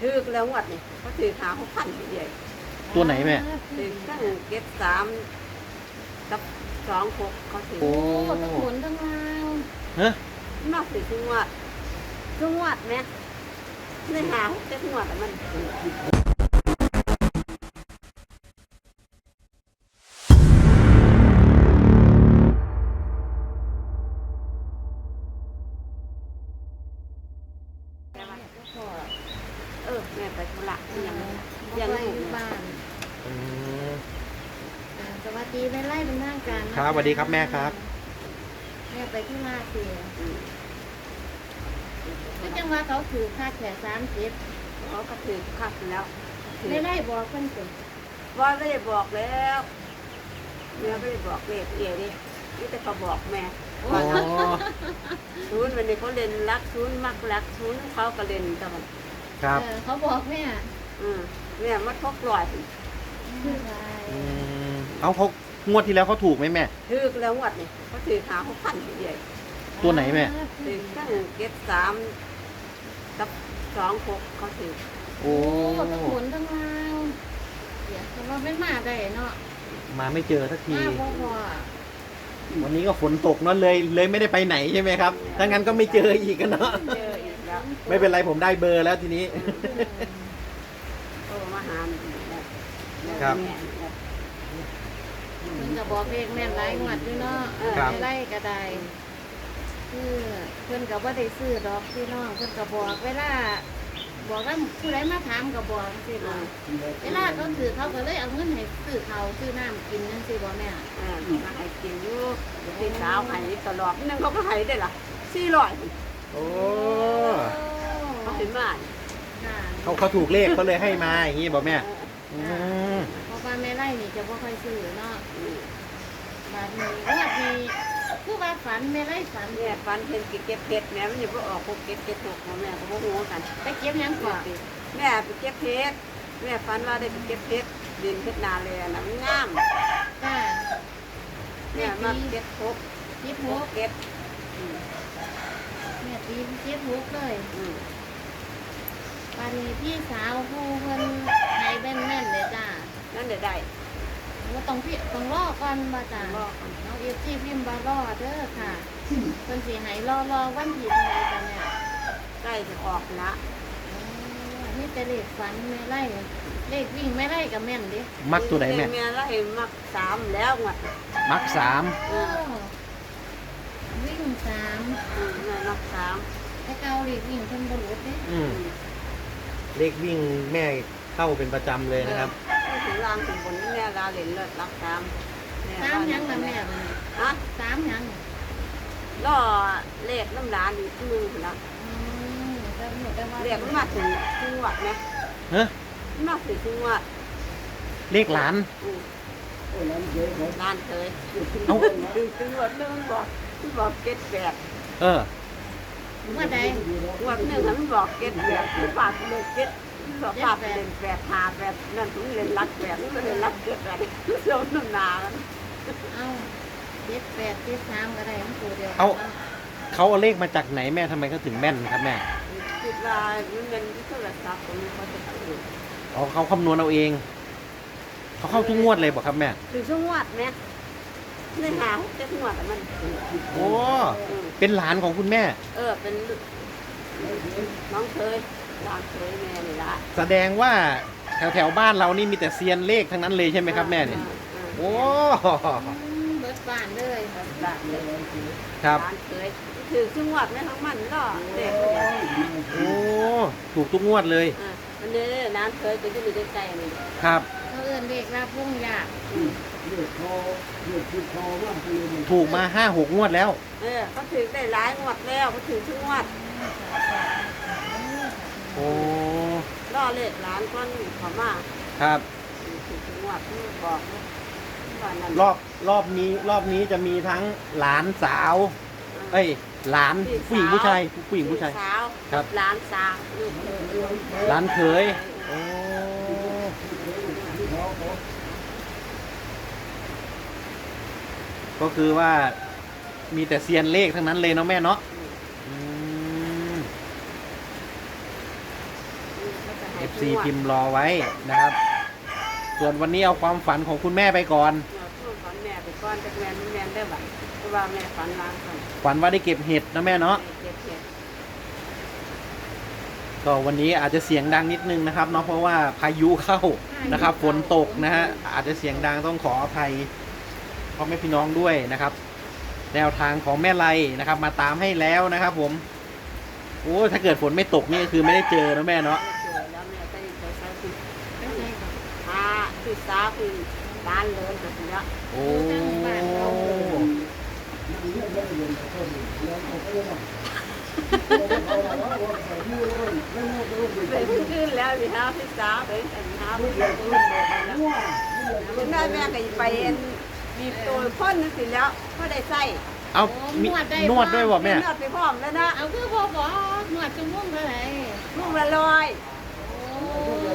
ถือแล้วงวดนี่เขาถือหาหกพันเดียวตัวไหนแม่ ถือตั้งเก็บสามกับสองหกเขาถือโอ้โอ้ทั้งหมุนทั้งลาวฮะมาถือทุกงวดทุกงวดไหมในหาหกเจ็ดงวดแต่มัน อ่าสวัสดีแม่ไล่เป็นทางการนะะครับสวัสดีครับแม่ครับ แม่ไปที่มาเสียอืมก็จังว่าเขาถือค่าแขกสามสิบเขาก็ถือคักแล้วถือไม่ไล่บอกเพิ่นสิว่าไม่ได้บอกแล้วเมียไม่ได้บอกเลขเอียดินี่แต่เขาบอกแม่อ๋อศูนย์วันนี้เขาเล่นรักศูนย์มักรักศูนย์เขาก็เล่นแต่มันครับเออเขาบอกแม่อืมแม่มาทกลอยใช่อืม เอาเขางวดที่แล้วเขาถูกไหมแม่ ถือแล้วงวดนี่เขาถือหาหกพันเดียวตัวไหนแม่ ถือตั้งเก็บสามกับสองหกเขาถือโอ้โอ้ทั้งหมุนทั้งลาวเดี๋ยวแต่ว่าไม่มาได้เนาะมาไม่เจอสักที มาบ่พอวันนี้ก็ฝนตกเนาะเลยเลยไม่ได้ไปไหนใช่ไหมครับถ้างั้นก็ไม่เจออีกกันเนาะเจออีกแล้วไม่เป็นไรผมได้เบอร์แล้วทีนี้โอ้มาหาหนูแล้วครับ แม่แล้ว เพิ่นก็บอกเลขแม่นหลายงวดอยู่เนาะเออครับไม่ไล่ก็ได้คือเพิ่นก็บ่ได้ซื้อดอกพี่น้องเพิ่นก็บอกเวลาบอกว่าผู้ใดมาถามก็บอกจังซี่บ่เวลาเขาถือเขาก็เลยเอาเงินให้ซื้อเขาวซื้อน้ำกินนั่นสิบ่แม่อ่ามาให้กินอยู่พี่สาวให้ตลอดนั่นเขาก็ให้ได้ล่ะสี่ร้อยโอ้เขาเห็นมาค่ะเขาเขาถูกเลขเขาเลยให้มาอย่างนี้บอกแม่อืมเพราะ ว่าแม่ไล่นี่จะบ่ค่อยซื้อเนาะอืมบาดนี้งวดนี้คือว่าฝันแม่ไล่ฝันแม่ฟันเห็นกิเก็บเพชรแม่มันอยู่บ่ออกพวกเก็บเก็บหกของแม่ก็บ่ฮู้กัน ไปเก็บหยังก่อนแม่ไปเก็บเพชรแม่ฟันว่าได้ไปเก็บเพชรดินเพชรนาเลยนะมันงามจ้าแม่มาเก็บพกคิดพหกกเก็บอืมแม่ตีคิดหกเลยอืมบาดนี้พี่สาวผู้เพิ่นให้แม่นแม่นๆเลยจ้า นั่นเดี๋ยวได้ว่าต้องพี่ต้องรอก่อนบ่จ้ารอก่อนน้องเอฟซีพิมพ์บารอเด้อค่ะเพิ่นสิให้รอรอวันที่เท่าไหร่จ้ะแม่ใกล้จะออกละนี่แต่เลขฝันแม่ไล่เลขวิ่งแม่ไล่กับแม่นดิมักตัวไหนแม่แม่ไล่มักสามแล้วงวดมักสามเออวิ่งสามอืมแม่มักสามแต่เกาเลขวิ่งเพิ่นบรุษดิอืมเลขวิ่งแม่เข้าเป็นประจำเลยนะครับเออ ถึงล่างถึงบนนี่แม่ลาเหรียญเลิศรักสามแสามหยังละแม่บัดนี้ฮะสามหยังล่อเลขน้ำร้านอีกมือพุ่นละอืมแต่หนูแต่ว่าเลขมันมาถึงจังหวัดไหมฮะมันมาถึงจังหวัดเลขหลาน อืมร้านเคยเอ้าถึงจังหวัดหนึงมันบอกมันบอกเก็ดแปดเออ เมื่อใดจังหวัดหนึ่งมันบอกเก็ดแปดมันฝากเลยเก็ด มันบอกฝากเล่นแปดหาแปดนั่นถึงเล่นรักแปดมันก็เล่นรักเก็ดแปดเจ้าน้ำหนานเอ้าเจ็ดแปดเจ็ดสามก็ได้ของตัวเดียวเอา เขาเอาเลขมาจากไหนแม่ทำไมเขาถึงแม่นครับแม่คิดว่ามันเป็นโทรศัพท์ของเขาจะถืออ๋อเขาคำนวณเอาเอง เขาเข้าทุกงวดเลยบอกครับแม่ถึงจังวัดไหมในหาเจ็ดจังวัดอะมันโอ้เป็นหลานของคุณแม่ เออเป็นน้องเคย ร้านเคยแม่นี่ละแสดงว่าแถวแถวๆบ้านเรานี่มีแต่เซียนเลขทั้งนั้นเลยใช่ไหมครับแม่เนี่ยโอ้อืมเบิดบ้านเลยร้านเลยครับร้านเคยถือจังหวัดแม่ทั้งมันก็เด็กโอ้ถูกทุกงวดเลยอะอันนี้ร้านเคยก็จะมีใกล้ๆนี่ครับ เขาเอื้อนเลขรับวงยากถูกมาห้าหกงวดแล้ว เออเขาถือได้หลายงวดแล้วเขาถือจังหวัด โอ้ ล่อ เลขร้านก้อนเขามาครับถือจังหวัดที่บอกว่านั่นรอบรอบนี้รอบนี้จะมีทั้งหลานสาว เอ้ยหลานผู้หญิงผู้ชายผู้หญิงผู้ชายพี่สาวครับร้านสาวลูกเขยหลานเขยโอ้ก็คือว่ามีแต่เซียนเลขทั้งนั้นเลยเนาะแม่เนาะ อืม แล้วก็ FC พิมพ์รอไว้นะครับ ส่วนวันนี้เอาความฝันของคุณแม่ไปก่อนเราพูดฝันแม่ไปก่อนจากแม่นแม่นได้บัดเพราะว่าแม่ฝันล้างคนฝันว่าได้เก็บเห็ดนะแม่เนาะเจ็บเจ็บก็วันนี้อาจจะเสียงดังนิดนึงนะครับเนาะเพราะว่าพายุเข้านะครับฝนตกนะฮะอาจจะเสียงดังต้องขออภัยพ่อแม่พี่น้องด้วยนะครับ แนวทางของแม่ไรนะครับ มาตามให้แล้วนะครับ ผมโอ้ถ้าเกิดฝนไม่ตกนี่ก็คือไม่ได้เจอนะแม่เนาะ เจอแล้วแม่ก็ได้ไปใช้คือ ไปไหนก่อน หาคือสาคือบ้านเลยก็คือละโอ้เป็นขึ้นแล้วสิฮะพี่สาเป็นอันหาพี่สาเป็นบอกแล้วแม่แม่ก็ไปเอ็นมีตัวพ่นนึงสิแล้วก็ได้ใส่เอามีนวดด้วยบ่แม่นวดไปพร้อมแล้วนะเอาคือพ่อบอกนวดจมมุ่งเท่าไหร่ลูกละลอยโอ้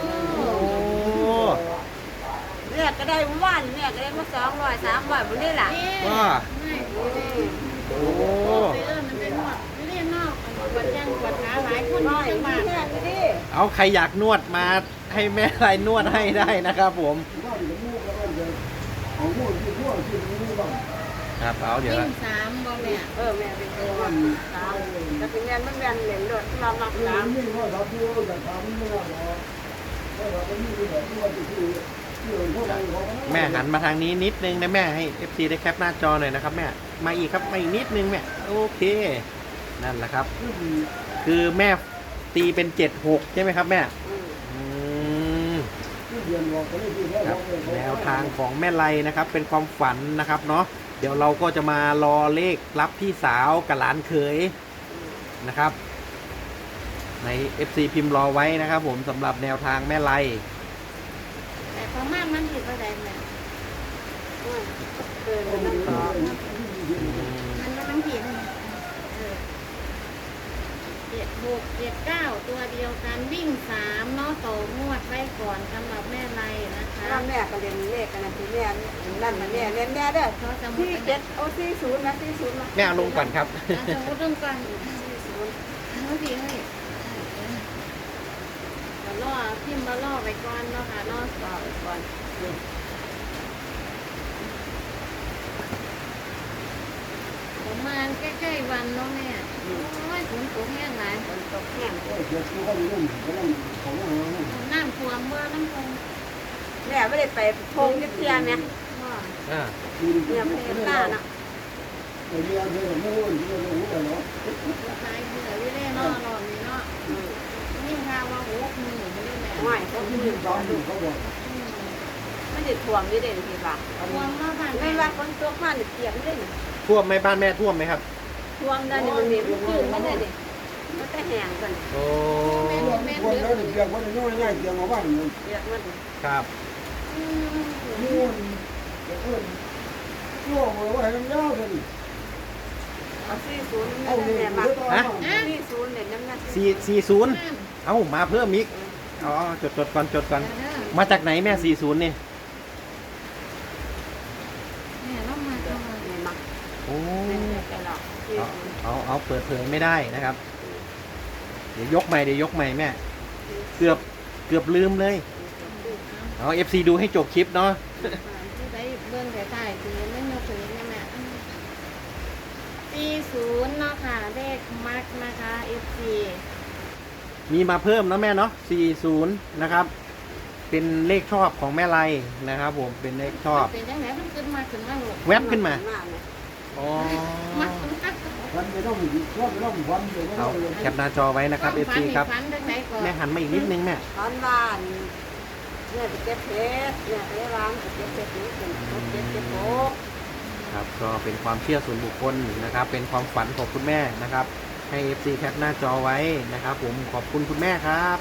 แม่ก็ได้ว่านแม่ก็ได้มาสองร้อยสามร้อยบนนี้แหละว่าไม่อืมโอ้ไปเออมันเป็นหนวดเรียนนอกปวดยังปวดขาหลายคนน้อยจังหวัที่ดแม่ก็ดีเอาใครอยากนวดมาให้แม่ไรนวดให้ได้นะครับผมครับเอาเดี๋ยววิ่ละงสามบ่แม่เออแม่เป็นตัวสามแต่เป็นแม่มันแม่นเหรียญโดดมามักสาม แม่หันมาทางนี้นิดนึงนะแม่ให้ FC ได้แคปหน้าจอหน่อยนะครับ แม่มาอีกครับมาอีกนิดนึงแม่โอเคนั่นแหละครับ คือแม่ตีเป็นเจ็ดหกใช่ไหมครับ แม่อือืมครับแนวทางของแม่ไลนะครับ เป็นความฝันนะครับเนาะเดี๋ยวเราก็จะมารอเลขรับพี่สาวกับหลานเขยนะครับ ใน FC พิมพ์รอไว้นะครับ ผมสำหรับแนวทางแม่ไล่ ประมาณมันผิดอะไรแม่อืมเดินไปนั่งต่อมันก็มันผิดเออเจ็ดหกเจ็ดเก้าตัวเดียวกันวิ่งสามเนาะต่องวดไว้ก่อนสำหรับแม่ไรนะคะ ถ้าแม่ก็เรียนเลขกันนะที่แม่นั่นนะแม่เรียนแม่เด้อเขาสมุดที่เจ็ดโอ้ที่ศูนย์นะที่ศูนย์นะแม่เอาลงก่อนครับสมุดเรื่องก่อนที่ศูนย์เอาดีเฮ้ยเดี๋ยวรอ พิมพ์มาล่อไปก่อนเนาะค่ะนาะต่อไปก่อนประมาณใกล้ๆวันเนาะแม่โอ้ยฝนตกแห้งหลายฝนตกแห้งน้ำท่วมเมื่อน้ำคงแม่ไม่ได้ไปโพงที่เพียแม่พ่ออ่าเนี่ยไปเห็นตาน่ะตายเบื่อวิเล่เนาะรอบนี้เนาะนี่ข่าวว่าหกหมื่นไม่ได้ ไม่เขาคือต่อดูไม่ได้ท่วมนี่เด่นที่ว่าท่วมมาบ้านไม่ว่าคนตกมาเนี่ยเปียกเด่นท่วมไหมบ้านแม่ท่วมไหมครับท่วมนั่นนี่มันมีมันขึ้นมันได้ดิมันจะแห้งกันโอ้แม่แม่เดือดเปียกมันครับอืมเอาสี่ศูนย์แม่แม่มาสี่ศูนย์เนี่ยน้ำหนักสี่สี่ศูนย์นั่นเอ้ามาเพิ่มอีก อ๋อจดจดก่อนจดก่อนเด้อมาจากไหนแม่สี่ศูนย์นี่แม่เรามาก่อนแม่มาโอ้แม่แกหรอกสี่เอาศูนย์เอาเอาเปิดเผยไม่ได้นะครับ เดี๋ยวยกใหม่เดี๋ยวยกใหม่แม่ เกือบเกือบลืมเลยเอาเอฟซีดูให้จบคลิปเนาะที่ไปเบิ้งแต่ใต้ตีไม่ยกถึงนี่แม่สี่ศูนย์เนาะค่ะเลขมักนะคะ FC มีมาเพิ่มนะแม่เนาะสี่ศูนย์นะครับ เป็นเลขชอบของแม่ไรนะครับผม เป็นเลขชอบ เป็นจังไหนมันขึ้นมาขึ้นมาหกแวบขึ้นมา อ๋อมักขึ้นมาเอาแคปหน้าจอไว้นะครับเอฟซีครับฝันจังไหนก่อนแม่หันมาอีกนิดนึงแม่ ตอนบ้านเนี่ยไปเก็บเพชรเนี่ยไปวางไปเก็บเพชรนี่เป็นเก็บเก็บโป๊กครับ ก็เป็นความเชื่อส่วนบุคคลนะครับ เป็นความฝันของคุณแม่นะครับ ให้ FC แคปหน้าจอไว้นะครับผมขอบคุณคุณแม่ครับ